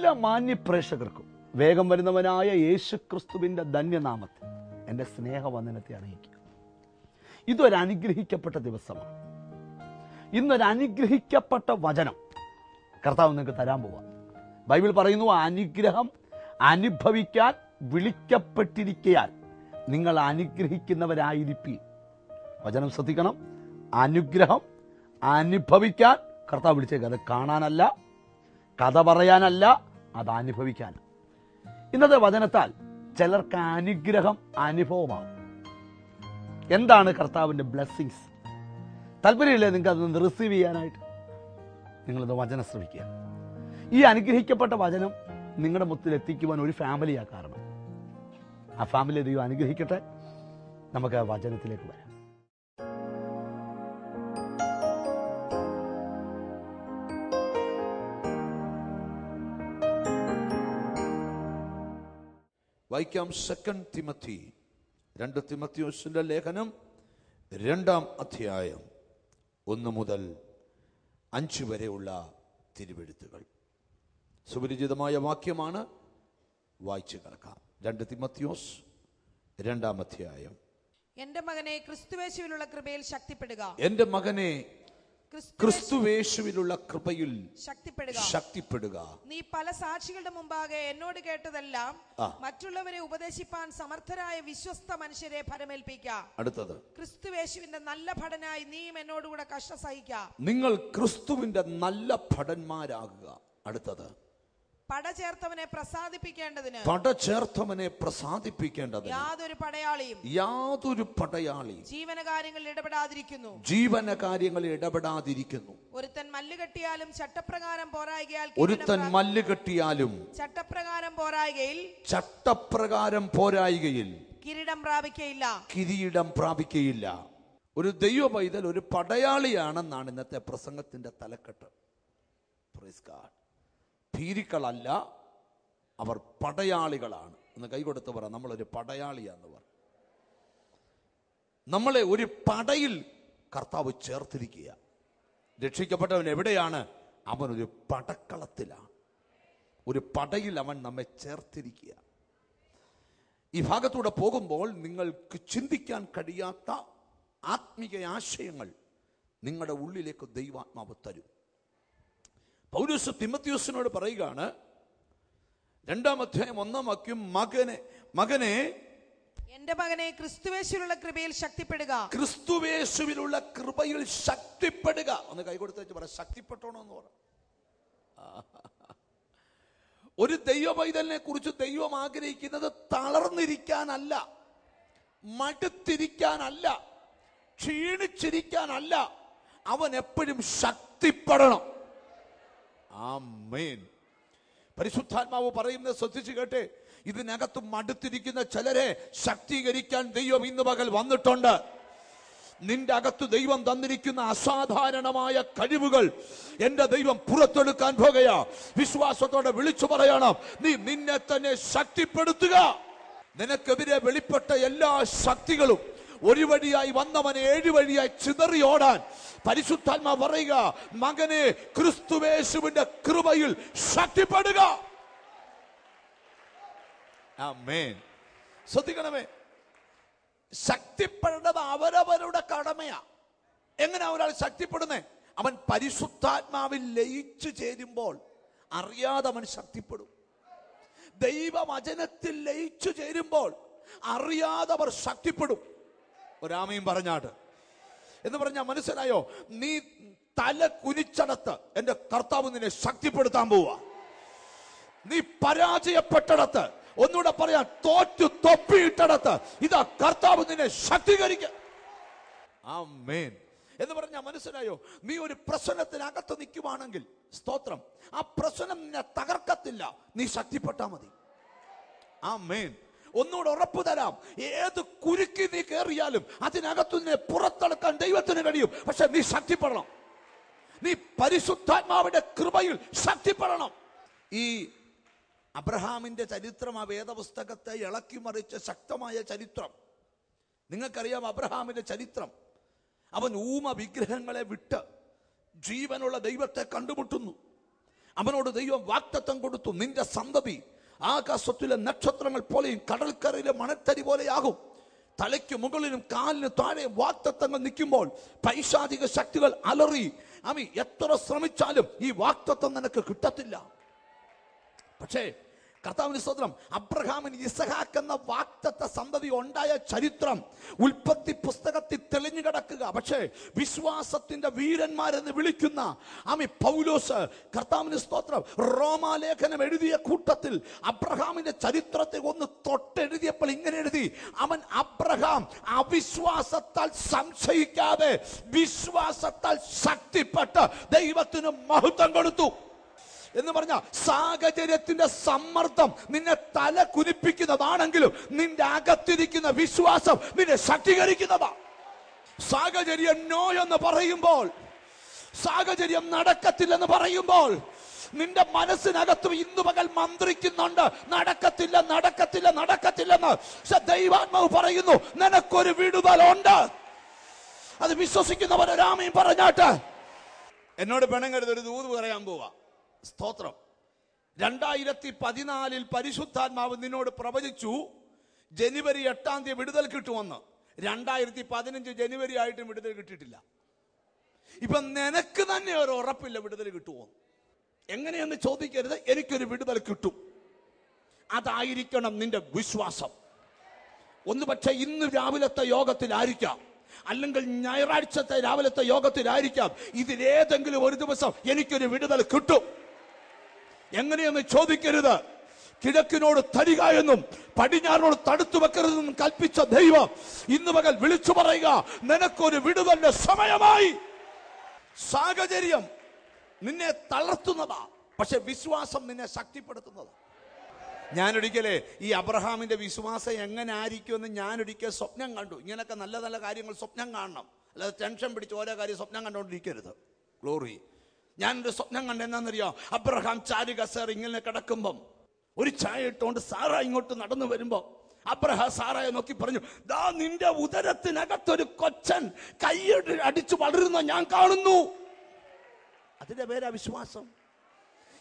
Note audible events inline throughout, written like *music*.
എല്ലാ മാന്യ പ്രേക്ഷകർക്കും വേഗം വരുന്നവനായ യേശു ക്രിസ്തുവിന്റെ ധന്യനാമത്തിൽ എന്റെ സ്നേഹവന്ദനത്തെ അറിയിക്കുക. ഇതൊരു അനുഗ്രഹിക്കപ്പെട്ട ദിവസമാണ്. ഇന്നൊരു അനുഗ്രഹിക്കപ്പെട്ട വചനം കർത്താവ് നിങ്ങൾക്ക് തരാൻ പോവാം. ബൈബിൾ പറയുന്നു അനുഗ്രഹം അനുഭവിക്കാൻ വിളിക്കപ്പെട്ടിരിക്കയാൽ നിങ്ങൾ അനുഗ്രഹിക്കുന്നവരായിരിക്കും വചനം ശ്രദ്ധിക്കണം. അനുഗ്രഹം അനുഭവിക്കാൻ കർത്താവ് വിളിച്ചേക്കുക അത് കാണാനല്ല കഥ പറയാനല്ല അത് അനുഭവിക്കാൻ ഇന്നത്തെ വചനത്താൽ ചിലർക്ക് അനുഗ്രഹം അനുഭവമാകും. എന്താണ് കർത്താവിന്റെ ബ്ലെസ്സിങ്സ്? താല്പര്യമില്ലേ നിങ്ങൾക്ക് അതൊന്ന് റിസീവ് ചെയ്യാനായിട്ട്? നിങ്ങളിത് വചനം ശ്രമിക്കുക. ഈ അനുഗ്രഹിക്കപ്പെട്ട വചനം നിങ്ങളുടെ മുത്തിൽ എത്തിക്കുവാൻ ഒരു ഫാമിലിയാ കാരണം ആ ഫാമിലി ദൈവം അനുഗ്രഹിക്കട്ടെ. നമുക്ക് ആ വചനത്തിലേക്ക് വരാം. വായിക്കാം സെക്കൻഡ് തിമത്തി. രണ്ട് തിമത്തിയോസിന്റെ ലേഖനം രണ്ടാം അധ്യായം ഒന്ന് മുതൽ അഞ്ച് വരെയുള്ള തിരുവെഴുത്തുകൾ. സുപരിചിതമായ വാക്യമാണ്. വായിച്ചു കിടക്കാം. രണ്ട് തിമത്തിയോസ് രണ്ടാം അധ്യായം. എന്റെ മകനെ ക്രിസ്തുവേശുവിലുള്ള കൃപയിൽ ശക്തിപ്പെടുക. എന്റെ മകനെ ക്രിസ്തുവേശുവിലുള്ള കൃപയിൽ ശക്തിപ്പെടുക. ശക്തിപ്പെടുക. നീ പല സാക്ഷികളുടെ മുമ്പാകെ എന്നോട് കേട്ടതെല്ലാം. മറ്റുള്ളവരെ ഉപദേശിപ്പാൻ സമർത്ഥരായ വിശ്വസ്ത മനുഷ്യരെ ഫലമേൽപ്പിക്കാം അടുത്തത്. ക്രിസ്തുവേശുവിന്റെ നല്ല ഭടനായി നീയും എന്നോടുകൂടെ കഷ്ട സഹിക്ക നിങ്ങൾ ക്രിസ്തുവിന്റെ നല്ല ഭടന്മാരാകുക. അടുത്തത്. പട ചേർത്തവനെ പ്രസാദിപ്പിക്കേണ്ടതിന്. പട ചേർത്തവനെ പ്രസാദിപ്പിക്കേണ്ടതിന്. യാതൊരു പടയാളിയും യാതൊരു പടയാളി ജീവനകാര്യങ്ങളിൽ ഇടപെടാതിരിക്കുന്നു. ജീവനകാര്യങ്ങളിൽ ഇടപെടാതിരിക്കുന്നു. ഒരുത്തൻ മല്ല് കെട്ടിയാലും ചട്ടപ്രകാരം പോരായികയാൽ ഒരുത്തൻ മല്ലുകെട്ടിയാലും മല്ല് കെട്ടിയാലും ചട്ടപ്രകാരം പോരായികയിൽ ചട്ടപ്രകാരം പോരായികയിൽ കിരീടം പ്രാപിക്കയില്ല. കിരീടം പ്രാപിക്കയില്ല. ഒരു ദൈവ പൈതൽ ഒരു പടയാളിയാണെന്നാണ് ഇന്നത്തെ പ്രസംഗത്തിന്റെ തലക്കെട്ട്. God. ഭീരുക്കളല്ല അവർ പടയാളികളാണ്. എന്ന് കൈകൊടുത്ത് പറ നമ്മളൊരു പടയാളിയാന്ന് പറ. നമ്മളെ ഒരു പടയിൽ കർത്താവ് ചേർത്തിരിക്കുക രക്ഷിക്കപ്പെട്ടവൻ എവിടെയാണ്? അവൻ ഒരു പടക്കളത്തിലാണ്. ഒരു പടയിൽ അവൻ നമ്മെ ചേർത്തിരിക്കുക ഈ ഭാഗത്തൂടെ പോകുമ്പോൾ നിങ്ങൾക്ക് ചിന്തിക്കാൻ കഴിയാത്ത ആത്മീയ ആശയങ്ങൾ നിങ്ങളുടെ ഉള്ളിലേക്ക് ദൈവാത്മാവ് തരും. പൗരസ് തിമത്യൂസിനോട് പറയുകയാണ് രണ്ടാം അധ്യായം ഒന്നാം വാക്യം മകനെ മകനെ എന്റെ മകനെ ക്രിസ്തുവേശുവിലുള്ള കൃപയിൽ ശക്തിപ്പെടുക. ക്രിസ്തുവേശുവിലുള്ള കൃപയിൽ ശക്തിപ്പെടുക. ഒന്ന് കൈകൊടുത്ത് വെച്ച് പറ ശക്തിപ്പെട്ടോണോ എന്ന് പറ. *laughs* ഒരു ദൈവ പൈതലിനെ കുറിച്ച് ദൈവം ആഗ്രഹിക്കുന്നത് തളർന്നിരിക്കാനല്ല മടുത്തിരിക്കാനല്ല ക്ഷീണിച്ചിരിക്കാനല്ല. അവൻ എപ്പോഴും ശക്തിപ്പെടണം. ആമേൻ. പരിശുദ്ധാത്മാവ് പറയുന്നത് ശ്രദ്ധിച്ചു കേട്ടെ ഇതിനകത്ത് മടുത്തിരിക്കുന്ന ചിലരെ ശക്തീകരിക്കാൻ ദൈവം ഇന്ന് പകൽ വന്നിട്ടുണ്ട്. നിന്റെ അകത്ത് ദൈവം തന്നിരിക്കുന്ന അസാധാരണമായ കഴിവുകൾ എന്റെ ദൈവം പുറത്തെടുക്കാൻ പോകുകയാ. വിശ്വാസത്തോടെ വിളിച്ചു പറയണം നീ നിന്നെ തന്നെ ശക്തിപ്പെടുത്തുക. നിനക്കെതിരെ വെളിപ്പെട്ട എല്ലാ ശക്തികളും ഒരു വഴിയായി വന്നവനെ ഏഴു വഴിയായി ചിതറി ഓടാൻ പരിശുദ്ധാത്മ പറയുക മകനെ ക്രിസ്തുവേശുവിന്റെ കൃപയിൽ ശക്തിപ്പെടുക. ശ്രദ്ധിക്കണമേ. ശക്തിപ്പെടേണ്ടത് അവരവരുടെ കടമയാ. എങ്ങനെ ഒരാൾ ശക്തിപ്പെടുന്നേ? അവൻ പരിശുദ്ധാത്മാവിൽ ലയിച്ചു ചേരുമ്പോൾ അറിയാതെ അവൻ ശക്തിപ്പെടും. ദൈവവചനത്തിൽ ലയിച്ചു ചേരുമ്പോൾ അറിയാതെ അവർ ശക്തിപ്പെടും. ഒരാമയും പറഞ്ഞാട്ട് എന്ന് പറഞ്ഞാൽ മനസ്സിലായോ? നീ തല കുനിച്ചടത്ത് എന്റെ കർത്താവ് നിന്നെ ശക്തിപ്പെടുത്താൻ പോവുക നീ പരാജയപ്പെട്ടിടത്ത്. ഒന്നുകൂടെ പറയാ തോറ്റു തൊപ്പിയിട്ടടത്ത്. ഇതാ കർത്താവ് നിന്നെ ശക്തീകരിക്ക. മേൻ എന്ന് പറഞ്ഞാൽ മനസ്സിലായോ? നീ ഒരു പ്രശ്നത്തിനകത്ത് നിൽക്കുവാണെങ്കിൽ സ്തോത്രം ആ പ്രശ്നം നിന്നെ തകർക്കത്തില്ല. നീ ശക്തിപ്പെട്ടാ മതി. ആ ആമേൻ. ഒന്നുകൂടെ ഉറപ്പ് തരാം. ഏത് കുരുക്കി നീ കയറിയാലും അതിനകത്തു നിന്നെ പുറത്തെടുക്കാൻ ദൈവത്തിന് കഴിയും. പക്ഷെ നീ ശക്തിപ്പെടണം. നീ പരിശുദ്ധാത്മാവിന്റെ കൃപയിൽ ശക്തിപ്പെടണം. ഈ അബ്രഹാമിന്റെ ചരിത്രം ആ വേദപുസ്തകത്തെ ഇളക്കി മറിച്ച ശക്തമായ ചരിത്രം. നിങ്ങൾക്കറിയാം അബ്രഹാമിന്റെ ചരിത്രം. അവൻ ഊമ വിഗ്രഹങ്ങളെ വിട്ട് ജീവനുള്ള ദൈവത്തെ കണ്ടുമുട്ടുന്നു. അവനോട് ദൈവം വാക്തത്വം കൊടുത്തു. നിന്റെ സന്തതി ആകാശത്തിലെ നക്ഷത്രങ്ങൾ പോലെയും കടൽക്കരയിലെ മണത്തരി പോലെയാകും. തലയ്ക്ക് മുകളിലും കാലിന് താഴെയും വാക്തത്വങ്ങൾ നിൽക്കുമ്പോൾ പൈശാചിക ശക്തികൾ അലറി അമി എത്ര ശ്രമിച്ചാലും ഈ വാക്തത്വം നിനക്ക് കിട്ടത്തില്ല. പക്ഷേ കർത്താവിന് സ്വതന്ത്രം അബ്രഹാമിന് ഇസഹാക്ക് എന്ന വാക്തത്വ സന്തതി ഉണ്ടായ ചരിത്രം ഉൽപ്പത്തി പുസ്തകത്തിൽ തെളിഞ്ഞു കിടക്കുക. പക്ഷേ വിശ്വാസത്തിന്റെ വീരന്മാരെന്ന് വിളിക്കുന്ന ആമി പൗലോസ് കർത്താവിന് സ്തോത്രം. റോമാലേഖനം എഴുതിയ കൂട്ടത്തിൽ അബ്രഹാമിന്റെ ചരിത്രത്തെ ഒന്ന് തൊട്ടെഴുതിയപ്പോൾ ഇങ്ങനെ എഴുതി അവൻ അബ്രഹാം അവിശ്വാസത്താൽ സംശയിക്കാതെ വിശ്വാസത്താൽ ശക്തിപ്പെട്ട് ദൈവത്തിന് മഹത്വം കൊടുത്തു. എന്ന് പറഞ്ഞ സാഹചര്യത്തിന്റെ സമ്മർദ്ദം നിന്നെ തല കുനിപ്പിക്കുന്നതാണെങ്കിലും നിന്റെ അകത്തിരിക്കുന്ന വിശ്വാസം നിന്നെ ശക്തീകരിക്കുന്നതാ. സാഹചര്യം നോ എന്ന് പറയുമ്പോൾ സാഹചര്യം നടക്കത്തില്ലെന്ന് പറയുമ്പോൾ നിന്റെ മനസ്സിനകത്തും ഇന്നു പകൽ മന്ത്രിക്കുന്നുണ്ട് നടക്കത്തില്ല നടക്കത്തില്ല നടക്കത്തില്ലെന്ന്. പക്ഷെ ദൈവാത്മാവ് പറയുന്നു നിനക്കൊരു വിടുതലുണ്ട്. അത് വിശ്വസിക്കുന്നവരൊരാമയും പറഞ്ഞാട്ട്. എന്നോട് പെണങ്ങരുത് ഒരു ദൂത് പറയാൻ പോവാ. സ്തോത്രം. രണ്ടായിരത്തി പതിനാലിൽ പരിശുദ്ധാത്മാവ് നിന്നോട് പ്രവചിച്ചു ജനുവരി എട്ടാം തീയതി വിടുതൽ കിട്ടുമെന്ന്. രണ്ടായിരത്തി പതിനഞ്ച് ജനുവരി ആയിട്ടും വിടുതൽ കിട്ടിയിട്ടില്ല. ഇപ്പൊ നിനക്ക് തന്നെ ഒരു ഉറപ്പില്ല വിടുതൽ കിട്ടുമോ? എങ്ങനെയെന്ന് ചോദിക്കരുത് എനിക്കൊരു വിടുതൽ കിട്ടും. അതായിരിക്കണം നിന്റെ വിശ്വാസം. ഒന്ന് പക്ഷെ ഇന്ന് രാവിലത്തെ യോഗത്തിലായിരിക്കാം. അല്ലെങ്കിൽ ഞായറാഴ്ചത്തെ രാവിലത്തെ യോഗത്തിലായിരിക്കാം. ഇതിലേതെങ്കിലും ഒരു ദിവസം എനിക്കൊരു വിടുതൽ കിട്ടും. എങ്ങനെയെന്ന് ചോദിക്കരുത്. കിഴക്കിനോട് തരിക എന്നും പടിഞ്ഞാറിനോട് തടുത്തു വെക്കരുതെന്നും കൽപ്പിച്ച ദൈവം ഇന്ന് പകൽ വിളിച്ചു പറയുക നിനക്കൊരു വിടുതലിന്റെ സമയമായി. സാഹചര്യം നിന്നെ തളർത്തുന്നതാ പക്ഷെ വിശ്വാസം നിന്നെ ശക്തിപ്പെടുത്തുന്നതാ. ഞാനൊരിക്കലേ ഈ അബ്രഹാമിന്റെ വിശ്വാസം എങ്ങനെ ആയിരിക്കും ആയിരിക്കുമെന്ന് ഞാനൊരിക്കൽ സ്വപ്നം കണ്ടു. ഇങ്ങനെയൊക്കെ നല്ല നല്ല കാര്യങ്ങൾ സ്വപ്നം കാണണം. അല്ലാതെ ടെൻഷൻ പിടിച്ച് ഓരോ കാര്യം സ്വപ്നം കണ്ടുകൊണ്ടിരിക്കരുത് ഗ്ലോറി ഞാനൊരു സ്വപ്നം കണ്ടെന്നാന്നറിയോ? അബ്രഹാം ചാരുക സാർ ഇങ്ങനെ കിടക്കുമ്പം ഒരു ചായ ഇട്ടുകൊണ്ട് സാറ ഇങ്ങോട്ട് നടന്നു വരുമ്പോ അബ്രഹ സാറായ നോക്കി പറഞ്ഞു ദാ നിന്റെ ഉദരത്തിനകത്തൊരു കൊച്ചൻ കൈയ്യടി അടിച്ചു വളരുന്ന ഞാൻ കാണുന്നു. അതിന്റെ പേരാ വിശ്വാസം.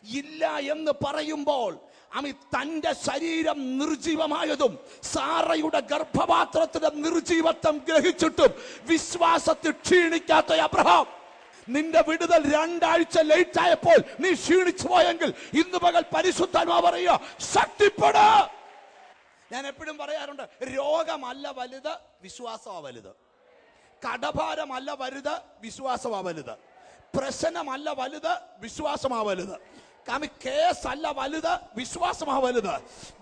ഇല്ല എന്ന് പറയുമ്പോൾ അമി തന്റെ ശരീരം നിർജീവമായതും സാറയുടെ ഗർഭപാത്രത്തിന്റെ നിർജീവത്വം ഗ്രഹിച്ചിട്ടും വിശ്വാസത്തിൽ ക്ഷീണിക്കാത്ത അബ്രഹാം. നിന്റെ വിടുതൽ രണ്ടാഴ്ച ലേറ്റ് ആയപ്പോൾ നീ ക്ഷീണിച്ചു പോയെങ്കിൽ ഇന്ന് പകൽ പരിശുദ്ധാത്മാ പറയുക ശക്തിപ്പെട. ഞാൻ എപ്പോഴും പറയാറുണ്ട് രോഗമല്ല വലുത് വിശ്വാസമാ വലുത്. കടഭാരമല്ല വലുത് വിശ്വാസമാ വലുത്. പ്രശ്നമല്ല വലുത് വിശ്വാസമാ വലുത്. കേസ് അല്ല വലുത് വിശ്വാസമാ വലുത്.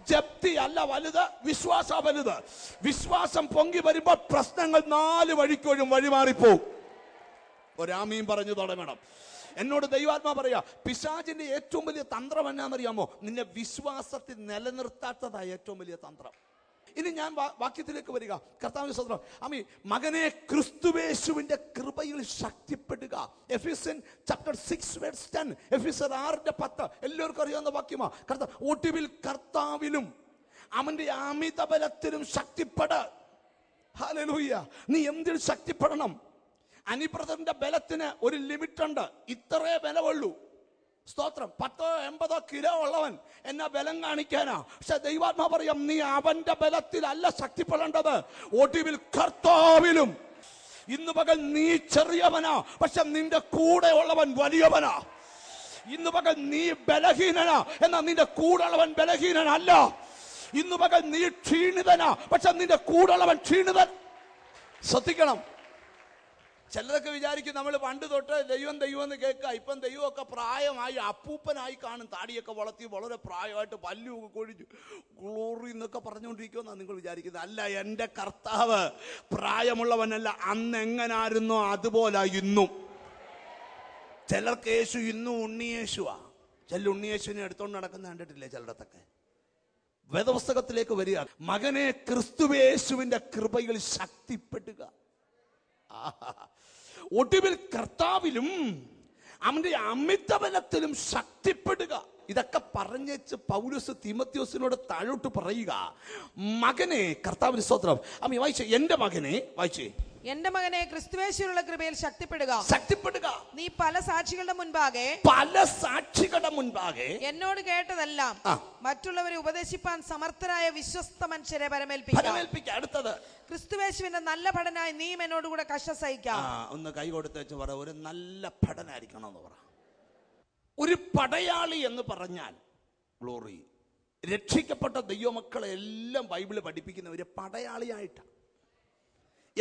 ജപ്തി അല്ല വലുത് വിശ്വാസ വലുത്. വിശ്വാസം പൊങ്ങി വരുമ്പോൾ പ്രശ്നങ്ങൾ നാല് വഴിക്കൊഴും വഴിമാറിപ്പോവും. ഒരാമയും പറഞ്ഞു തുടങ്ങണം എന്നോട് ദൈവാത്മാ പറയാ പിശാചിന്റെ ഏറ്റവും വലിയ തന്ത്രം എന്നാണെന്നറിയാമോ നിന്നെ വിശ്വാസത്തിൽ നിലനിർത്താത്തതായ ഏറ്റവും വലിയ തന്ത്രം. ഇനി ഞാൻ വാക്യത്തിലേക്ക് വരിക. കർത്താവിന്റെ സ്വന്തം അമ്മി മകനെ ക്രിസ്തുവേശുവിന്റെ കൃപയിൽ ശക്തിപ്പെടുക. Ephesians chapter six words ten എഫിസർ ആറിന്റെ പത്ത്. എല്ലാവർക്കും അറിയാവുന്ന വാക്യമാ. കർത്താവ് ഒടുവിൽ കർത്താവിലും അവന്റെ അമിത ബലത്തിലും ശക്തിപ്പെട. ഹല്ലേലൂയ നീ എന്തിൽ ശക്തിപ്പെടണം? അനിബ്രദറിന്റെ ബലത്തിന് ഒരു ലിമിറ്റ് ഉണ്ട് ഇത്രേ ബലമുള്ളൂ. സ്തോത്രം. പത്തോ എൺപതോ കിലോ ഉള്ളവൻ എന്നെ ബലം കാണിക്കാനാ. പക്ഷെ ദൈവാത്മാ പറയും നീ അവന്റെ ബലത്തിലല്ല ശക്തിപ്പെടേണ്ടത്. ഒടുവിൽ കർത്താവിലും. ഇന്ന് പകൽ നീ ചെറിയവനാ. പക്ഷെ നിന്റെ കൂടെ ഉള്ളവൻ വലിയവനാ. ഇന്ന് പകൽ നീ ബലഹീനനാ. എന്നാ നിന്റെ കൂടെ ഉള്ളവൻ ബലഹീനനല്ല. ഇന്ന് പകൽ നീ ക്ഷീണിതനാ. പക്ഷെ നിന്റെ കൂടെ ഉള്ളവൻ ക്ഷീണിതൻ. ശ്രദ്ധിക്കണം. ചിലരൊക്കെ വിചാരിക്കും നമ്മൾ പണ്ട് തൊട്ട് ദൈവം ദൈവം എന്ന് കേൾക്കുക. ഇപ്പം ദൈവമൊക്കെ പ്രായമായി അപ്പൂപ്പനായി കാണും. താടിയൊക്കെ വളർത്തി വളരെ പ്രായമായിട്ട് പല്ലുമൊക്കെ കൊഴിഞ്ഞു ഗ്ലോറി എന്നൊക്കെ പറഞ്ഞുകൊണ്ടിരിക്കുമെന്നാണ് നിങ്ങൾ വിചാരിക്കുന്നത്. അല്ല എന്റെ കർത്താവ് പ്രായമുള്ളവനല്ല. അന്ന് എങ്ങനായിരുന്നോ അതുപോലെ ഇന്നും. ചിലർക്ക് യേശു ഇന്നും ഉണ്ണിയേശുവാ. ചില ഉണ്ണിയേശുവിനെ എടുത്തോണ്ട് നടക്കുന്ന കണ്ടിട്ടില്ലേ ചിലയിടത്തൊക്കെ വേദപുസ്തകത്തിലേക്ക് വരിക. മകനെ ക്രിസ്തുവേശുവിന്റെ കൃപയിൽ ശക്തിപ്പെടുക. ഒടുവിൽ കർത്താവിലും അവന്റെ അമിതബലത്തിലും ശക്തിപ്പെടുക. ഇതൊക്കെ പറഞ്ഞേച്ച് പൗലോസ് തിമത്യോസിനോട് താഴോട്ട് പറയുക. മകനെ കർത്താവിന് സ്തോത്രം. അമ്മ വായിച്ചേ എന്റെ മകനെ വായിച്ചേ. എന്റെ മകനെ ക്രിസ്തുവേശ്വരുള്ള കൃപയിൽ ശക്തിപ്പെടുക. ശക്തിപ്പെടുക. നീ പല സാക്ഷികളുടെ മുൻപാകെ പല സാക്ഷികളുടെ മുൻപാകെ എന്നോട് കേട്ടതെല്ലാം മറ്റുള്ളവരെ ഉപദേശിപ്പാൻ സമർത്ഥരായ വിശ്വസ്ത മനുഷ്യരെ പരമേൽപ്പിക്കുക. അടുത്തത്. ക്രിസ്തുവേശുവിന്റെ നല്ല ഭടനായി നീയും എന്നോടുകൂടെ കഷ്ട ആ സഹിക്കാം ഒന്ന് കൈ കൊടുത്ത് വെച്ച് പറ. ഒരു നല്ല പഠനായിരിക്കണം എന്ന് പറ. ഒരു പടയാളി എന്ന് പറഞ്ഞാൽ ഗ്ലോറി. രക്ഷിക്കപ്പെട്ട ദൈവമക്കളെ എല്ലാം ബൈബിൾ പഠിപ്പിക്കുന്നവര് പടയാളിയായിട്ടാണ്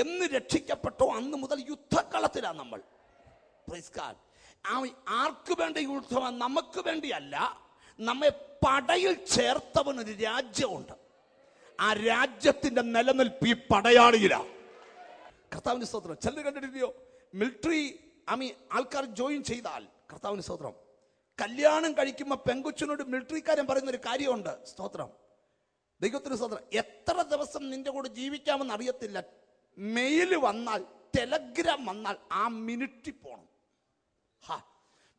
എന്ന് രക്ഷിക്കപ്പെട്ടോ അന്ന് മുതൽ യുദ്ധക്കളത്തിലാണ് നമ്മൾ. ആർക്ക് വേണ്ടി യുദ്ധമാണ് നമുക്ക് വേണ്ടിയല്ല. നമ്മെ പടയിൽ ചേർത്തവൻ ഒരു രാജ്യമുണ്ട്. ആ രാജ്യത്തിന്റെ നിലനിൽപ്പ് ഈ പടയാളിയിലാണ് കർത്താവിന് സ്തോത്രം. ചെല്ലു കണ്ടിട്ടില്ലയോ? മിലിറ്ററി ആമി ആൾക്കാർ ജോയിൻ ചെയ്താൽ കർത്താവിന് സ്തോത്രം. കല്യാണം കഴിക്കുമ്പോൾ പെങ്കുച്ചനോട് മിലിറ്ററിക്കാരൻ പറയുന്ന ഒരു കാര്യമുണ്ട്. സ്തോത്രം. ദൈവത്തിന് സ്തോത്രം. എത്ര ദിവസം നിന്റെ കൂടെ ജീവിക്കാമെന്ന് അറിയത്തില്ല. മെയിൽ വന്നാൽ ടെലഗ്രാം വന്നാൽ ആ മിനിറ്റിൽ പോകണം ഹാ.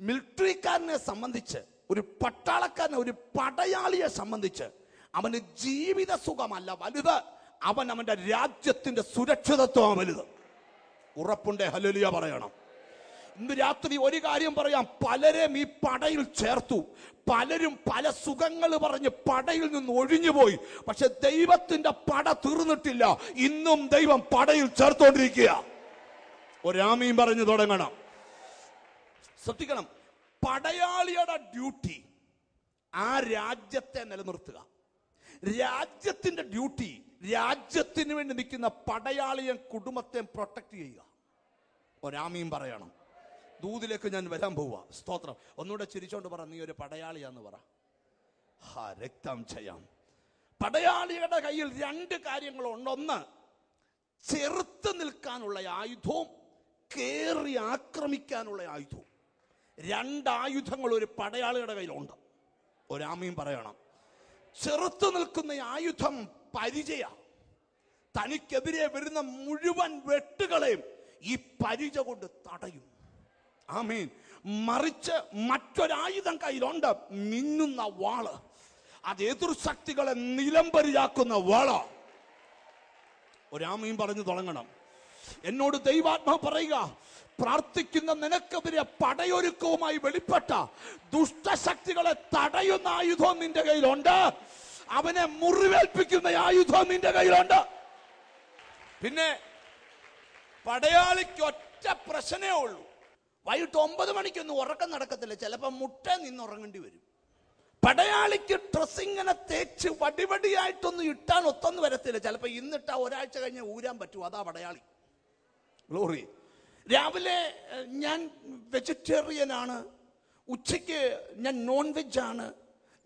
മിലിറ്ററിക്കാരനെ സംബന്ധിച്ച് ഒരു പട്ടാളക്കാരനെ ഒരു പടയാളിയെ സംബന്ധിച്ച് അവന് ജീവിത സുഖമല്ല. വലുത്. അവൻ അവന്റെ രാജ്യത്തിന്റെ സുരക്ഷിതത്വമാണ് വലുത്. ഉറപ്പുണ്ടേ. ഹലുലിയ പറയണം. ഇന്ന് രാത്രി ഒരു കാര്യം പറയാം. പലരെയും ഈ പടയിൽ ചേർത്തു. പലരും പല സുഖങ്ങൾ പറഞ്ഞ് പടയിൽ നിന്ന് ഒഴിഞ്ഞു പോയി. പക്ഷെ ദൈവത്തിന്റെ പട തീർന്നിട്ടില്ല. ഇന്നും ദൈവം പടയിൽ ചേർത്തോണ്ടിരിക്കുക. ഒരാമീം പറഞ്ഞു തുടങ്ങണം. ശ്രദ്ധിക്കണം. പടയാളിയുടെ ഡ്യൂട്ടി ആ രാജ്യത്തെ നിലനിർത്തുക. രാജ്യത്തിന്റെ ഡ്യൂട്ടി രാജ്യത്തിന് വേണ്ടി നിൽക്കുന്ന പടയാളിയും കുടുംബത്തെ പ്രൊട്ടക്ട് ചെയ്യുക. ഒരാമീം പറയണം. ദൂതിലേക്ക് ഞാൻ വരാൻ പോവുക സ്തോത്രം. ഒന്നുകൂടെ ചിരിച്ചോണ്ട് പറ നീ ഒരു പടയാളിയാന്ന് പറ. ഹാ രക്തം ചെയ്യാം പടയാളിയുടെ കയ്യിൽ രണ്ട് കാര്യങ്ങളുണ്ട്. ഒന്ന് ചെറുത്ത് നിൽക്കാനുള്ള ആയുധവും കേറി ആക്രമിക്കാനുള്ള ആയുധവും. രണ്ട് ആയുധങ്ങൾ ഒരു പടയാളിയുടെ കയ്യിലുണ്ട്. ഒരാമയും പറയണം ചെറുത്ത് നിൽക്കുന്ന ആയുധം പരിചയ. തനിക്കെതിരെ വരുന്ന മുഴുവൻ വെട്ടുകളെയും ഈ പരിച കൊണ്ട് തടയും. ആമീൻ. മറിച്ച് മറ്റൊരായുധം കയ്യിലുണ്ട്. മിന്നുന്ന വാൾ. അത് എതിർ ശക്തികളെ നിലംപരിയാക്കുന്ന വാള. ഒരാമീൻ പറഞ്ഞു തുടങ്ങണം. എന്നോട് ദൈവാത്മ പറയുക പ്രാർത്ഥിക്കുന്ന നിനക്കെതിരെ പടയൊരുക്കവുമായി വെളിപ്പെട്ട ദുഷ്ടശക്തികളെ തടയുന്ന ആയുധം നിന്റെ കയ്യിലുണ്ട്. അവനെ മുറിവേൽപ്പിക്കുന്ന ആയുധം നിന്റെ കയ്യിലുണ്ട്. പിന്നെ പടയാളിക്ക് ഒറ്റ പ്രശ്നമേ ഉള്ളൂ. വൈകിട്ട് ഒമ്പത് മണിക്കൊന്നും ഉറക്കം നടക്കത്തില്ല. ചിലപ്പോൾ മുട്ട നിന്ന് ഉറങ്ങേണ്ടി വരും. പടയാളിക്ക് ഡ്രസ് ഇങ്ങനെ തേച്ച് വടിവടിയായിട്ടൊന്നും ഇട്ടാൻ ഒത്തൊന്നും വരത്തില്ല. ചിലപ്പോൾ ഇന്നിട്ടാ ഒരാഴ്ച കഴിഞ്ഞ് ഊരാൻ പറ്റും. അതാ പടയാളി. ഗ്ലോറി രാവിലെ ഞാൻ വെജിറ്റേറിയനാണ് ഉച്ചയ്ക്ക് ഞാൻ നോൺ വെജ് ആണ്.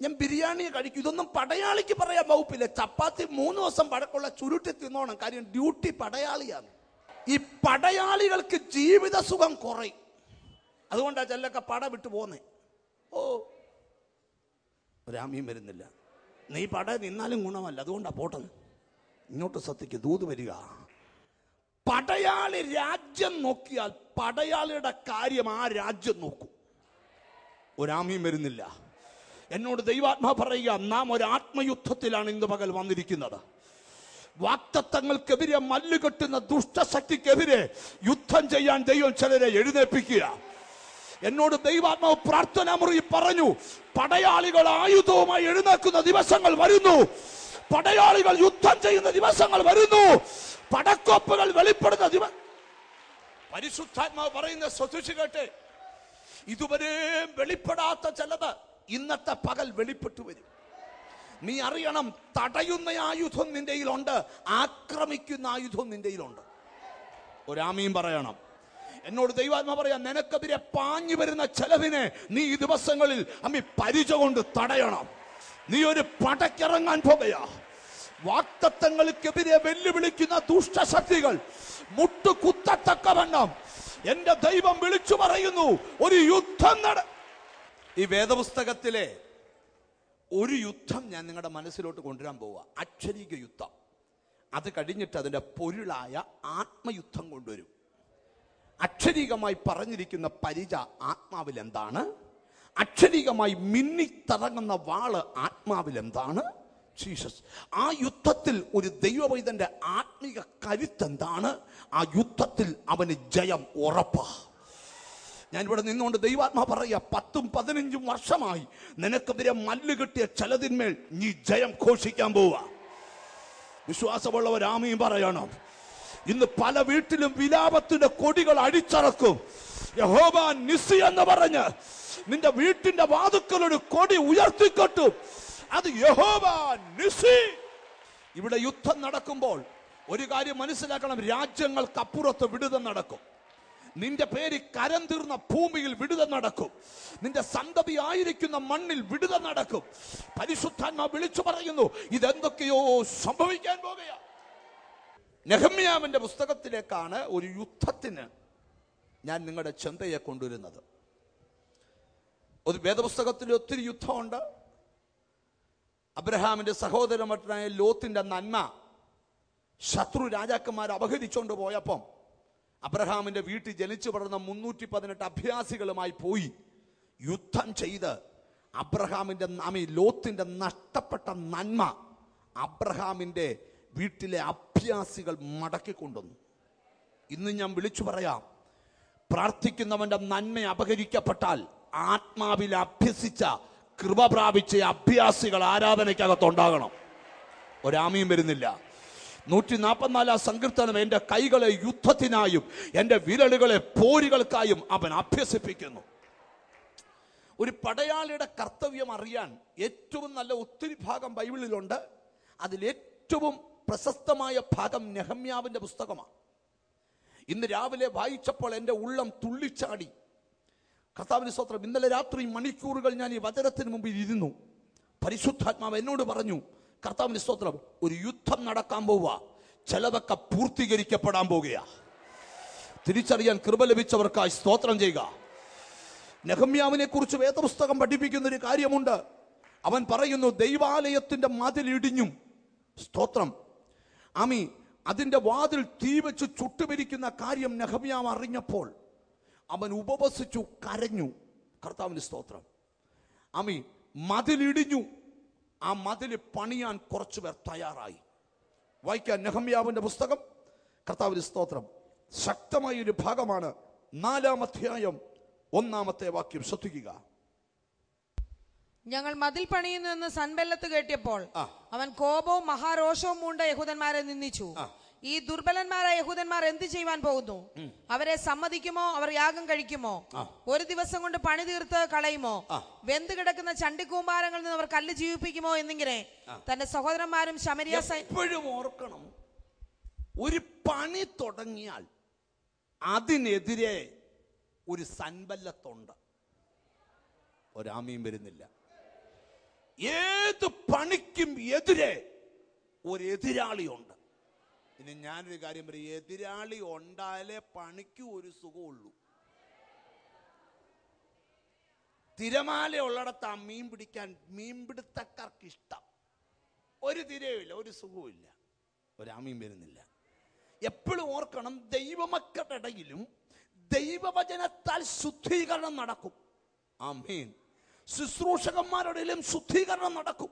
ഞാൻ ബിരിയാണി കഴിക്കും. ഇതൊന്നും പടയാളിക്ക് പറയാൻ വകുപ്പില്ല. ചപ്പാത്തി മൂന്ന് ദിവസം പഴക്കമുള്ള ചുരുട്ടി തിന്നോണം. കാര്യം ഡ്യൂട്ടി പടയാളിയാണ്. ഈ പടയാളികൾക്ക് ജീവിത സുഖം കുറയും. അതുകൊണ്ടാ ചെല്ലൊക്കെ പട വിട്ടു പോന്നേ. ഓ ഒരാമ്യം വരുന്നില്ല. നീ പട നിന്നാലും ഗുണമല്ല അതുകൊണ്ടാ പോട്ടെന്ന് ഇങ്ങോട്ട് സത്യക്ക് ദൂത് വരിക. പടയാളി രാജ്യം നോക്കിയാൽ പടയാളിയുടെ കാര്യം ആ രാജ്യം നോക്കും. ഒരാമ്യം വരുന്നില്ല. എന്നോട് ദൈവാത്മാ പറയുക നാം ഒരു ആത്മയുദ്ധത്തിലാണ് ഇന്ന് പകൽ വന്നിരിക്കുന്നത്. വാക്തത്വങ്ങൾക്കെതിരെ മല്ലുകെട്ടുന്ന ദുഷ്ടശക്തിക്കെതിരെ യുദ്ധം ചെയ്യാൻ ദൈവം ചിലരെ എഴുന്നേൽപ്പിക്കുക. എന്നോട് ദൈവാത്മാവ് പ്രാർത്ഥന മുറി പറഞ്ഞു പടയാളികൾ ആയുധവുമായി എഴുന്നേക്കുന്ന ദിവസങ്ങൾ വരുന്നു. പടയാളികൾ യുദ്ധം ചെയ്യുന്ന ദിവസങ്ങൾ വരുന്നു. പടക്കോപ്പുകൾ വെളിപ്പെടുന്ന ദിവസം പരിശുദ്ധാത്മാവ് പറയുന്ന ശ്രദ്ധിച്ചു കേട്ടെ ഇതുവരെ വെളിപ്പെടാത്ത ചിലത് ഇന്നത്തെ പകൽ വെളിപ്പെട്ടു വരും. നീ അറിയണം തടയുന്ന ആയുധം നിന്റെയിലുണ്ട് ആക്രമിക്കുന്ന ആയുധം നിന്റെയിലുണ്ട് ഒരാമയും പറയണം എന്നോട് ദൈവാത്മ പറയാ നിനക്കെതിരെ പാഞ്ഞു വരുന്ന ചെലവിനെ നീ ഈ ദിവസങ്ങളിൽ അമ്മി പരിച കൊണ്ട് തടയണം. നീ ഒരു പടക്കിറങ്ങാൻ പോകയാ വാക്തത്വങ്ങൾക്കെതിരെ വെല്ലുവിളിക്കുന്ന ദുഷ്ടശക്തികൾ മുട്ടുകുത്തത്തക്കവണ്ണം എന്റെ ദൈവം വിളിച്ചു പറയുന്നു ഒരു യുദ്ധം നട ഈ വേദപുസ്തകത്തിലെ ഒരു യുദ്ധം ഞാൻ നിങ്ങളുടെ മനസ്സിലോട്ട് കൊണ്ടുവരാൻ പോവുക അക്ഷരീക യുദ്ധം. അത് കഴിഞ്ഞിട്ട് അതിന്റെ പൊരുളായ ആത്മയുദ്ധം കൊണ്ടുവരും. അക്ഷരീകമായി പറഞ്ഞിരിക്കുന്ന പരിച ആത്മാവിൽ എന്താണ് അക്ഷരികമായി മിന്നിത്തിറങ്ങുന്ന വാൾ ആത്മാവിൽ എന്താണ് ജീസസ് ആ യുദ്ധത്തിൽ ഒരു ദൈവവൈദന്റെ ആത്മീക കരുത്തെന്താണ്? ആ യുദ്ധത്തിൽ അവന് ജയം ഉറപ്പാണ് ഞാൻ ഇവിടെ നിന്നുകൊണ്ട് ദൈവാത്മാ പറയുക പത്തും പതിനഞ്ചും വർഷമായി നിനക്കെതിരെ മല്ല് കിട്ടിയ ചിലതിന്മേൽ നീ ജയം ഘോഷിക്കാൻ പോവുക വിശ്വാസമുള്ളവരാമയും പറയണം. ഇന്ന് പല വീട്ടിലും വിലാപത്തിന്റെ കൊടികൾ അടിച്ചറക്കും. യഹോബ നിസി എന്ന് പറഞ്ഞ് നിന്റെ വീട്ടിന്റെ വാതുക്കൽ ഒരു കൊടി ഉയർത്തിക്കൊട്ടും. അത് യഹോബ നിസി ഇവിടെ യുദ്ധം നടക്കുമ്പോൾ ഒരു കാര്യം മനസ്സിലാക്കണം രാജ്യങ്ങൾക്കപ്പുറത്ത് വിടുതൽ നടക്കും. നിന്റെ പേര് കരം തീർന്ന ഭൂമിയിൽ വിടുതൽ നടക്കും. നിന്റെ സന്തതി ആയിരിക്കുന്ന മണ്ണിൽ വിടുതൽ നടക്കും. പരിശുദ്ധാത്മ വിളിച്ചു പറയുന്നു ഇതെന്തൊക്കെയോ സംഭവിക്കാൻ പോകുകയാ നെഹമ്യാവിന്റെ പുസ്തകത്തിലേക്കാണ് ഒരു യുദ്ധത്തിന് ഞാൻ നിങ്ങളുടെ ചിന്തയെ കൊണ്ടുവരുന്നത്. ഒരു വേദപുസ്തകത്തിൽ ഒത്തിരി യുദ്ധമുണ്ട്. അബ്രഹാമിന്റെ സഹോദരമട്ടനായ ലോത്തിന്റെ നന്മ ശത്രു രാജാക്കന്മാർ അപഹരിച്ചുകൊണ്ട് പോയപ്പം അബ്രഹാമിന്റെ വീട്ടിൽ ജനിച്ചു പടർന്ന മുന്നൂറ്റി പതിനെട്ട് അഭ്യാസികളുമായി പോയി യുദ്ധം ചെയ്ത് അബ്രഹാമിന്റെ നമി ലോത്തിന്റെ നഷ്ടപ്പെട്ട നന്മ അബ്രഹാമിന്റെ വീട്ടിലെ അഭ്യാസികൾ മടക്കിക്കൊണ്ടുവന്നു ഇന്ന് ഞാൻ വിളിച്ചു പറയാം പ്രാർത്ഥിക്കുന്നവന്റെ നന്മ അപഹരിക്കപ്പെട്ടാൽ ആത്മാവിൽ അഭ്യസിച്ച കൃപ പ്രാപിച്ച അഭ്യാസികൾ ആരാധനയ്ക്കകത്തുണ്ടാകണം. ഒരാമയും വരുന്നില്ല. നൂറ്റി നാൽപ്പത്തിനാലാം സങ്കീർത്തനം എന്റെ കൈകളെ യുദ്ധത്തിനായും എന്റെ വിരലുകളെ പോരികൾക്കായും അവൻ അഭ്യസിപ്പിക്കുന്നു. ഒരു പടയാളിയുടെ കർത്തവ്യം അറിയാൻ ഏറ്റവും നല്ല ഒത്തിരി ഭാഗം ബൈബിളിലുണ്ട്. അതിൽ ഏറ്റവും പ്രശസ്തമായ ഭാഗം നെഹമ്യാവിന്റെ പുസ്തകമാണ്. ഇന്ന് രാവിലെ വായിച്ചപ്പോൾ എന്റെ ഉള്ളം തുള്ളിച്ചാടി. കർത്താവിന് സ്തോത്രം ഇന്നലെ രാത്രി മണിക്കൂറുകൾ ഞാൻ ഈ വചനത്തിന് മുമ്പിൽ ഇരുന്നു. പരിശുദ്ധാത്മാവ് എന്നോട് പറഞ്ഞു കർത്താവിന് സ്തോത്രം ഒരു യുദ്ധം നടക്കാൻ പോവുക. ചിലതൊക്കെ പൂർത്തീകരിക്കപ്പെടാൻ പോകുകയാ തിരിച്ചറിയാൻ കൃപ ലഭിച്ചവർക്കായി സ്തോത്രം ചെയ്യുക. നെഹമ്യാവിനെ കുറിച്ച് വേദപുസ്തകം പഠിപ്പിക്കുന്ന ഒരു കാര്യമുണ്ട്. അവൻ പറയുന്നു ദൈവാലയത്തിന്റെ മതിലിടിഞ്ഞും സ്തോത്രം ആമി അതിന്റെ വാതിൽ തീ വെച്ച് ചുട്ടുപിരിക്കുന്ന കാര്യം നെഹമ്യാവ് അറിഞ്ഞപ്പോൾ അവൻ ഉപവസിച്ചു കരഞ്ഞു. കർത്താവിന് സ്തോത്രം. ആമി മതിലിടിഞ്ഞു. ആ മതിൽ പണിയാൻ കുറച്ചു പേർ തയ്യാറായി. വായിക്കാൻ നെഹമ്യാവിന്റെ പുസ്തകം. കർത്താവിന് സ്തോത്രം. ശക്തമായ ഒരു ഭാഗമാണ് നാലാം അധ്യായം ഒന്നാമത്തെ വാക്യം. ശ്രദ്ധിക്കുക. ഞങ്ങൾ മതിൽ പണിയുന്നു എന്ന് സൺബെല്ലത്ത് കേട്ടിയപ്പോൾ അവൻ കോപവും മഹാരോഷവും മൂണ്ട യഹൂദന്മാരെ നിന്ദിച്ചു. ഈ ദുർബലന്മാരായ യഹൂദന്മാർ എന്ത് ചെയ്യുവാൻ പോകുന്നു? അവരെ സമ്മതിക്കുമോ? അവർ യാഗം കഴിക്കുമോ? ഒരു ദിവസം കൊണ്ട് പണി തീർത്ത് കളയുമോ? വെന്ത് കിടക്കുന്ന ചണ്ടിക്കൂമ്പാരങ്ങളിൽ നിന്ന് അവർ കല്ല് ജീവിപ്പിക്കുമോ എന്നിങ്ങനെ തന്റെ സഹോദരന്മാരും ശമരിയ എപ്പോഴും ഓർക്കണം ഒരു പണി തുടങ്ങിയാൽ അതിനെതിരെ ഒരു സൻബല്ലത്തുണ്ട് ഒരാമയും വരുന്നില്ല. ഏത് പണിക്കും എതിരെ ഒരു എതിരാളിയുണ്ട് ഇനി ഞാനൊരു കാര്യം പറയും. എതിരാളി ഉണ്ടായാലേ പണിക്ക് ഒരു സുഖമുള്ളൂ. തിരമാല ഉള്ളിടത്ത് ആ മീൻ പിടിക്കാൻ മീൻപിടുത്തക്കാർക്ക് ഇഷ്ടം. ഒരു തിരയുമില്ല ഒരു സുഖവുമില്ല. ഒരാമീൻ വരുന്നില്ല. എപ്പോഴും ഓർക്കണം ദൈവമക്കളുടെ ഇടയിലും ദൈവവചനത്താൽ ശുദ്ധീകരണം നടക്കും. ആമീൻ ശുശ്രൂഷകന്മാരുടെ ശുദ്ധീകരണം നടക്കും.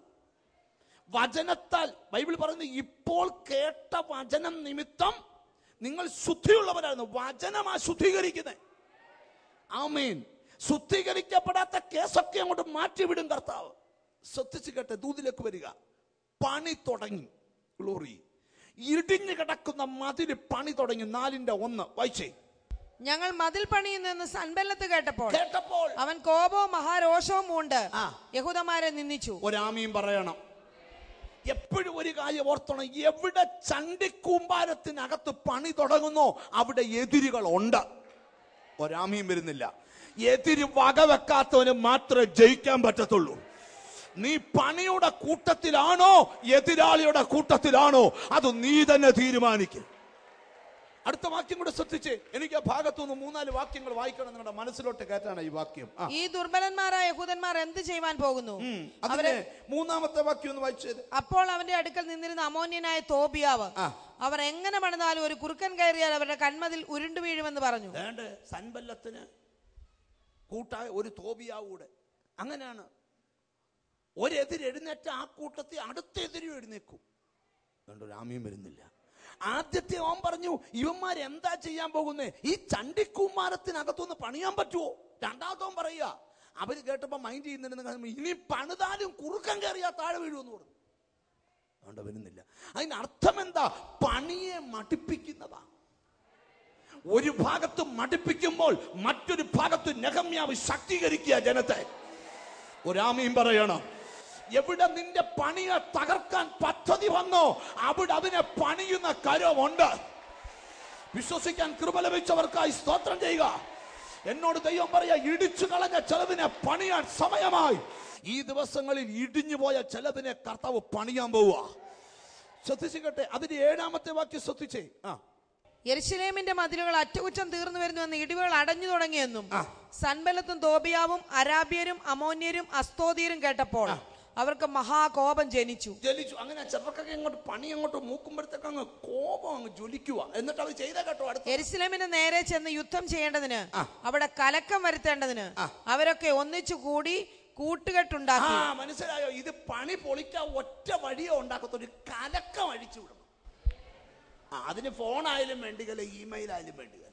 വചനത്താൽ ബൈബിൾ പറയുന്നത് ഇപ്പോൾ കേട്ട വചനം നിമിത്തം നിങ്ങൾ ശുദ്ധിയുള്ളവരായിരുന്നു വചനമാ ശുദ്ധീകരിക്കുന്നത് ആമീൻ. ശുദ്ധീകരിക്കപ്പെടാത്ത കേസൊക്കെ അങ്ങോട്ട് മാറ്റിവിടും കർത്താവ്. ശ്രദ്ധിച്ചു കേട്ടെ ദൂതിലേക്ക് വരിക. പണി തുടങ്ങി. ഗ്ലോറി ഇടിഞ്ഞു കിടക്കുന്ന മതിൽ പണി തുടങ്ങി. നാലിന്റെ ഒന്ന് വായിച്ചേ. ഞങ്ങൾ മതിൽ പണിയുന്നെന്ന് സൻബല്ലത്ത് കേട്ടപ്പോൾ കേട്ടപ്പോൾ അവൻ കോപവും മഹാരോഷവും ഉണ്ട് യഹൂദമാരെ നിന്ദിച്ചു. ഒരാമിയും പറയണം. എപ്പോഴും ഒരു കാര്യം ഓർത്തണം എവിടെ ചണ്ടിക്കൂമ്പാരത്തിനകത്ത് പണി തുടങ്ങുന്നോ അവിടെ എതിരുകൾ ഉണ്ട് ഒരാമിയും വരുന്നില്ല. എതിര് വകവെക്കാത്തവന് മാത്രമേ ജയിക്കാൻ പറ്റത്തുള്ളൂ. നീ പണിയുടെ കൂട്ടത്തിലാണോ എതിരാളിയുടെ കൂട്ടത്തിലാണോ അത് നീ തന്നെ തീരുമാനിക്കും. അടുത്ത വാക്യം കൂടെ ശ്രദ്ധിച്ച് എനിക്ക് ആ ഭാഗത്തുനിന്ന് മൂന്നാൽ വാക്യങ്ങൾ വായിക്കണം നിങ്ങളുടെ മനസ്സിലോട്ട് കയറ്റാണ് ഈ വാക്യം. ഈ ദുർബലന്മാരായ യഹൂദന്മാർ എന്ത് ചെയ്യാൻ പോകുന്നു? അവരെ മൂന്നാമത്തെ വാക്യം ഒന്ന് വായിച്ചത് അപ്പോൾ അവന്റെ അടുക്കൽ നിന്നിരുന്ന അമോന്യനായ തോബിയാവ്. അവർ എങ്ങനെ പണിതാലും ഒരു കുറുക്കൻ കയറിയാൽ അവരുടെ കൺമതിൽ ഉരുണ്ടു വീഴുമെന്ന് പറഞ്ഞു. സൻബല്ലത്തിന് കൂട്ടായ ഒരു തോബിയാവൂടെ അങ്ങനെയാണ്. ഒരെതിരെഴുന്നേറ്റ ആ കൂട്ടത്തിൽ അടുത്ത എതിരും എഴുന്നേക്കും അതുകൊണ്ട് രാമിയും വരുന്നില്ല. ആദ്യത്തെ ഓൻ പറഞ്ഞു ഇവന്മാർ എന്താ ചെയ്യാൻ പോകുന്നേ? ഈ ചണ്ടിക്കുമാരത്തിനകത്തുനിന്ന് പണിയാൻ പറ്റുമോ രണ്ടാമത്തോൻ പറയുക അവർ കേട്ടപ്പോ മൈൻഡ് ചെയ്യുന്നുണ്ടെന്ന് ഇനി പണിതാലും കുറുക്കം കയറിയാ താഴെ വീഴുമെന്ന് പറഞ്ഞു. അതുകൊണ്ട് വരുന്നില്ല. അതിനർത്ഥം എന്താ? പണിയെ മടിപ്പിക്കുന്നതാ. ഒരു ഭാഗത്ത് മടിപ്പിക്കുമ്പോൾ മറ്റൊരു ഭാഗത്ത് നെഹമ്യാവ് ശക്തീകരിക്കുക ജനത്തെ. ഒരാമയും പറയണം എവിടെ നിന്റെ പണിയെ തകർക്കാൻ പദ്ധതി വന്നോ അവിടെ അതിനെ പണിയുന്ന കരമുണ്ട് വിശ്വസിക്കാൻ കൃപ ലഭിച്ചവർക്കായി സ്തോത്രം ചെയ്യുക. എന്നോട് ദൈവം പറയാ ഇടിച്ചു കളഞ്ഞ ചെലവിനെ പണിയാൻ സമയമായി. ഈ ദിവസങ്ങളിൽ ഇടിഞ്ഞു പോയ ചെലവിനെ കർത്താവ് പണിയാൻ പോവുക. ശ്രദ്ധിച്ചിട്ടെ അതിന്റെ ഏഴാമത്തെ വാക്യം ശ്രദ്ധിച്ചേ. ആ. യരിശിലേമിന്റെ മതിലുകൾ അറ്റകുറ്റം തീർന്നു വരുന്നുവെന്ന് ഇടിവുകൾ അടഞ്ഞു തുടങ്ങിയെന്നും. സൻബലത്തും തോബിയാവും അരാബ്യരും അമോന്യരും അസ്തോദിയരും കേട്ടപ്പോൾ അവർക്ക് മഹാകോപം ജനിച്ചു. ജനിച്ചു. അങ്ങനെ ചെറുക്കൊക്കെ ഇങ്ങോട്ട് പണി അങ്ങോട്ട് മൂക്കുമ്പോഴത്തേക്ക് അങ്ങ് കോപം അങ്ങ് ജ്വലിക്കുക എന്നിട്ട് അത് ചെയ്ത കേട്ടോ അടുത്ത നേരെ ചെന്ന് യുദ്ധം ചെയ്യേണ്ടതിന് അവിടെ കലക്കം വരുത്തേണ്ടതിന് അവരൊക്കെ ഒന്നിച്ചു കൂടി കൂട്ടുകെട്ടുണ്ടാക്കി. മനസ്സിലായോ? ഇത് പണി പൊളിക്കാൻ ഒറ്റ വഴിയോ ഉണ്ടാക്കത്തൊരു കലക്കം അഴിച്ചു വിടണം. അതിന് ഫോണായാലും വേണ്ടികല ഇമെയിൽ ആയാലും വേണ്ടികല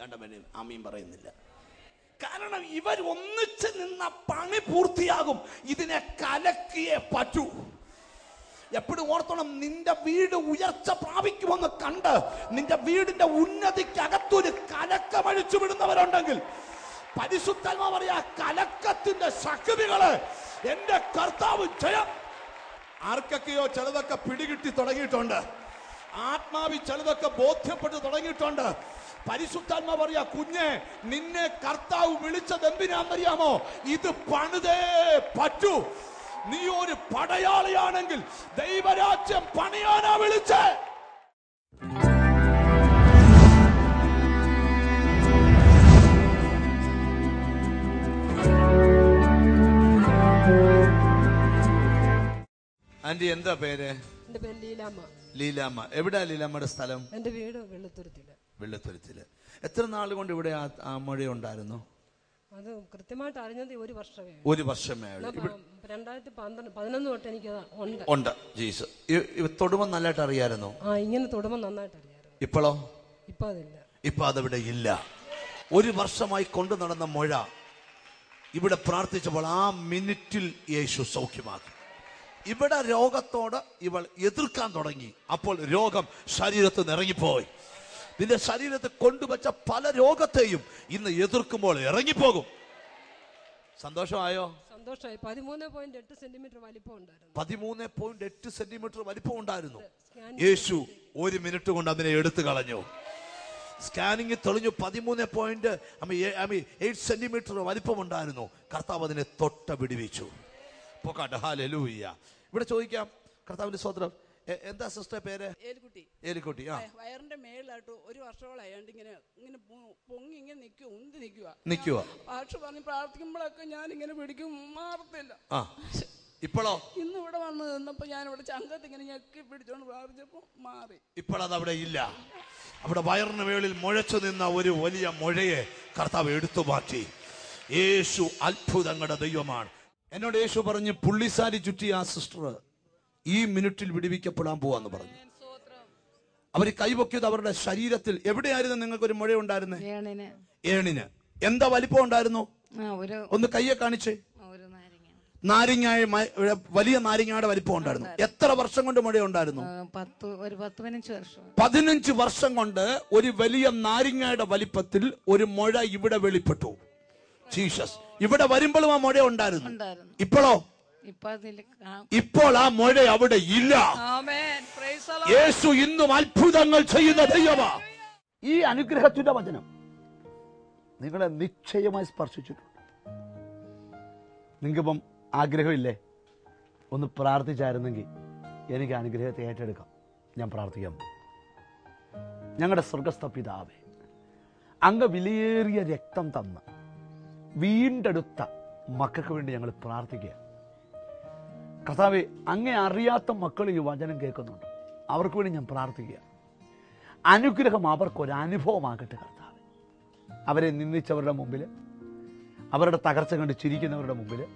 കണ്ടമന് ആമീൻ പറയുന്നില്ല. കാരണം ഇവർ ഒന്നിച്ച് നിന്ന പണി പൂർത്തിയാകും. ഇതിനെ കലക്കിയേ പറ്റൂ. എപ്പോഴും ഓർത്തണം നിന്റെ വീട് ഉയർച്ച പ്രാപിക്കുമെന്ന് കണ്ട് നിന്റെ വീടിന്റെ ഉന്നതിക്കകത്തൊരു കലക്കമഴിച്ചു വിടുന്നവരുണ്ടെങ്കിൽ പരിശുദ്ധന്മ പറയാ കലക്കത്തിന്റെ ശക്തികൾ എന്റെ കർത്താവ് ജയം. ആർക്കൊക്കെയോ ചിലതൊക്കെ പിടികിട്ടി തുടങ്ങിയിട്ടുണ്ട്. ആത്മാവി ചിലതൊക്കെ ബോധ്യപ്പെട്ടു തുടങ്ങിയിട്ടുണ്ട്. പരിശുദ്ധാത്മ പറയാ കുഞ്ഞെ നിന്നെ കർത്താവ് വിളിച്ചത് എന്തിനാണെന്നറിയാമോ? ഇത് പണിതേ പറ്റു. നീ ഒരു പടയാളിയാണെങ്കിൽ ദൈവരാജ്യം പണിയാനാ വിളിച്ചേ. ആന്റി എന്താ പേര്? പേര് ലീലാമ്മ. ലീലാമ്മ. എവിടാ ലീലാമ്മയുടെ സ്ഥലം? എന്റെ വീട് വെള്ളത്തുരുത്തിൽ വെള്ളത്തുരുത്തിൽ എത്ര നാൾ കൊണ്ട് ഇവിടെ ആ- മഴ ഉണ്ടായിരുന്നു? അത് കൃത്യമായിട്ട് അറിഞ്ഞത് ഒരു വർഷമേ ഒരു വർഷമേ രണ്ടായിരത്തി പന്ത്രണ്ട് പതിനൊന്ന് തൊട്ട് എനിക്ക് ഉണ്ട്. ഉണ്ട്. ജീസ്. തൊടുമ്പം നല്ലതായിട്ട് അറിയായിരുന്നു? ആ ഇങ്ങനെ തൊടുമ്പോൾ നന്നായിട്ട് അറിയാമായിരുന്നു ഇപ്പോഴോ ഇപ്പൊ അതില്ല. ഇപ്പൊ അതവിടെ ഇല്ല. ഒരു വർഷമായി കൊണ്ടു നടന്ന മഴ ഇവിടെ പ്രാർത്ഥിച്ചപ്പോൾ ആ മിനിറ്റിൽ യേശു സൗഖ്യമാക്കി. ഇവിടെ രോഗത്തോട് ഇവൾ എതിർക്കാൻ തുടങ്ങി. അപ്പോൾ രോഗം ശരീരത്തിൽ നിന്ന് ഇറങ്ങിപ്പോയി നിന്റെ ശരീരത്തിൽ കൊണ്ടുവച്ച പല രോഗത്തെയും ഇന്ന് എതിർക്കുമ്പോൾ ഇറങ്ങിപ്പോകും. സന്തോഷമായോ? സന്തോഷമായി. പതിമൂന്ന് പോയിന്റ് എട്ട് സെന്റിമീറ്റർ വലിപ്പം ഉണ്ടായിരുന്നു. പതിമൂന്ന് പോയിന്റ് എട്ട് സെന്റിമീറ്റർ വലിപ്പം ഉണ്ടായിരുന്നു. യേശു ഒരു മിനിറ്റ് കൊണ്ട് അതിനെ എടുത്തു കളഞ്ഞു. സ്കാനിങ് തെളിഞ്ഞു പതിമൂന്ന് പോയിന്റ് എയ്റ്റ് സെന്റിമീറ്റർ വലിപ്പമുണ്ടായിരുന്നു കർത്താവ് അതിനെ തൊട്ട പിടിവിച്ചു. പോക്കാട്ടെ ഹാലൂയ്യ ഇവിടെ ചോദിക്കാം കർത്താവിന്റെ സ്വത്രം എന്താ സിസ്റ്റർ പേര്? ഏലിക്കുട്ടി ഏലിക്കുട്ടി ആ. വയറിന്റെ മേളിലായിട്ട് ഒരു വർഷങ്ങളായാണ്ട് ഇങ്ങനെ ഇങ്ങനെ പൊങ്ങി ഇങ്ങനെ നിൽക്കുക ഉന്തി നിൽക്കുക നിൽക്കുക ഭാഷ പറഞ്ഞ് പ്രാർത്ഥിക്കുമ്പോഴൊക്കെ ഞാൻ ഇങ്ങനെ പിടിക്കും മാറത്തില്ല. ആ. ഇപ്പോഴോ? ഇന്ന് ഇവിടെ വന്ന് നിന്നപ്പോ ഞാൻ ഇവിടെ ചങ്കത്ത് ഇങ്ങനെ ഞെക്കി പിടിച്ചോണ്ട് പ്രാർത്ഥിച്ചപ്പോ മാറി. ഇപ്പോഴത് അവിടെ ഇല്ല. അവിടെ വയറിന് മേളിൽ മുഴച്ചു നിന്ന ഒരു വലിയ മുഴയെ കർത്താവ് എടുത്തു മാറ്റി. യേശു അത്ഭുതങ്ങളുടെ ദൈവമാണ്. എന്നോട് യേശു പറഞ്ഞ് പുള്ളിസാരി ചുറ്റി ആ സിസ്റ്റർ ഈ മിനിറ്റിൽ വിടുവിക്കപ്പെടാൻ പോവാന്ന് പറഞ്ഞു. അവർ കൈപൊക്കിയത് അവരുടെ ശരീരത്തിൽ. എവിടെയായിരുന്നു നിങ്ങൾക്ക് ഒരു മുഴ ഉണ്ടായിരുന്നത് ഏണിന്. എന്താ വലിപ്പം ഉണ്ടായിരുന്നു? ഒന്ന് കയ്യെ കാണിച്ചേ. നാരങ്ങായ വലിയ നാരങ്ങയുടെ വലിപ്പം ഉണ്ടായിരുന്നു. എത്ര വർഷം കൊണ്ട് മുഴ ഉണ്ടായിരുന്നു? പതിനഞ്ച് വർഷം. കൊണ്ട് ഒരു വലിയ നാരങ്ങയുടെ വലിപ്പത്തിൽ ഒരു മുഴ ഇവിടെ വെളിപ്പെട്ടു. ജീസസ്. ഇവിടെ വരുമ്പോഴും ആ മുഴ ഉണ്ടായിരുന്നു. ഇപ്പോഴോ? ഇപ്പോൾ ആ മഴ അവിടെ ഇല്ല. യേശു ഇന്നും അത്ഭുതങ്ങൾ ചെയ്യുന്ന ദൈവമാ. ഈ അനുഗ്രഹത്തിന്റെ വചനം നിങ്ങളെ നിശ്ചയമായി സ്പർശിച്ചിട്ടുണ്ട്. നിങ്ങൾക്കിപ്പം ആഗ്രഹമില്ലേ? ഒന്ന് പ്രാർത്ഥിച്ചായിരുന്നെങ്കിൽ എനിക്ക് അനുഗ്രഹത്തെ ഏറ്റെടുക്കാം. ഞാൻ പ്രാർത്ഥിക്കാം. ഞങ്ങളുടെ സ്വർഗസ്ഥ പിതാവേ അങ്ങ് വിലയേറിയ രക്തം തന്ന് വീണ്ടെടുത്ത മക്കൾക്ക് വേണ്ടി ഞങ്ങൾ പ്രാർത്ഥിക്കുക കർത്താവെ അങ്ങേ അറിയാത്ത മക്കൾ ഈ വചനം കേൾക്കുന്നുണ്ട്. അവർക്ക് വേണ്ടി ഞാൻ പ്രാർത്ഥിക്കുക. അനുഗ്രഹം അവർക്കൊരു അനുഭവമാകട്ടെ കർത്താവ്. അവരെ നിന്ദിച്ചവരുടെ മുമ്പിൽ അവരുടെ തകർച്ച കണ്ട് ചിരിക്കുന്നവരുടെ മുമ്പിൽ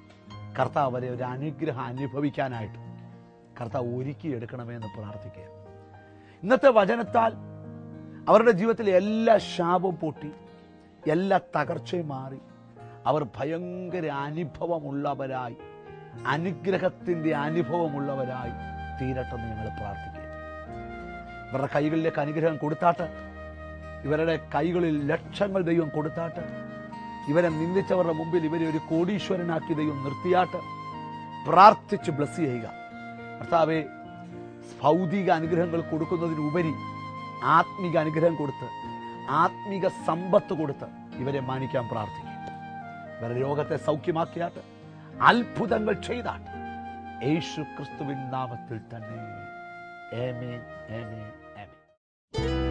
കർത്താവ് അവരെ ഒരു അനുഗ്രഹം അനുഭവിക്കാനായിട്ട് കർത്താവ് ഒരുക്കിയെടുക്കണമേ എന്ന് പ്രാർത്ഥിക്കുക. ഇന്നത്തെ വചനത്താൽ അവരുടെ ജീവിതത്തിലെ എല്ലാ ശാപവും പൊട്ടി എല്ലാ തകർച്ചയും മാറി അവർ ഭയങ്കര അനുഭവമുള്ളവരായി. അനുഗ്രഹത്തിന്റെ അനുഭവമുള്ളവരായി തീരട്ടെന്ന് ഞങ്ങൾ പ്രാർത്ഥിക്കുക ഇവരുടെ കൈകളിലേക്ക് അനുഗ്രഹം കൊടുത്താട്ട് ഇവരുടെ കൈകളിൽ ലക്ഷങ്ങൾ ദൈവം കൊടുത്താട്ട് ഇവരെ നിന്ദിച്ചവരുടെ മുമ്പിൽ ഇവരെ ഒരു കോടീശ്വരനാക്കി ദൈവം നിർത്തിയാട്ട് പ്രാർത്ഥിച്ച് ബ്ലസ് ചെയ്യുക. ഭർത്താവെ ഭൗതിക അനുഗ്രഹങ്ങൾ കൊടുക്കുന്നതിനുപരി ആത്മിക അനുഗ്രഹം കൊടുത്ത് ആത്മിക സമ്പത്ത് കൊടുത്ത് ഇവരെ മാനിക്കാൻ പ്രാർത്ഥിക്കും. ഇവരുടെ രോഗത്തെ സൗഖ്യമാക്കിയാട്ട് അത്ഭുതങ്ങൾ ചെയ്താണ്. യേശു ക്രിസ്തുവിൻ നാമത്തിൽ തന്നെ. Amen amen amen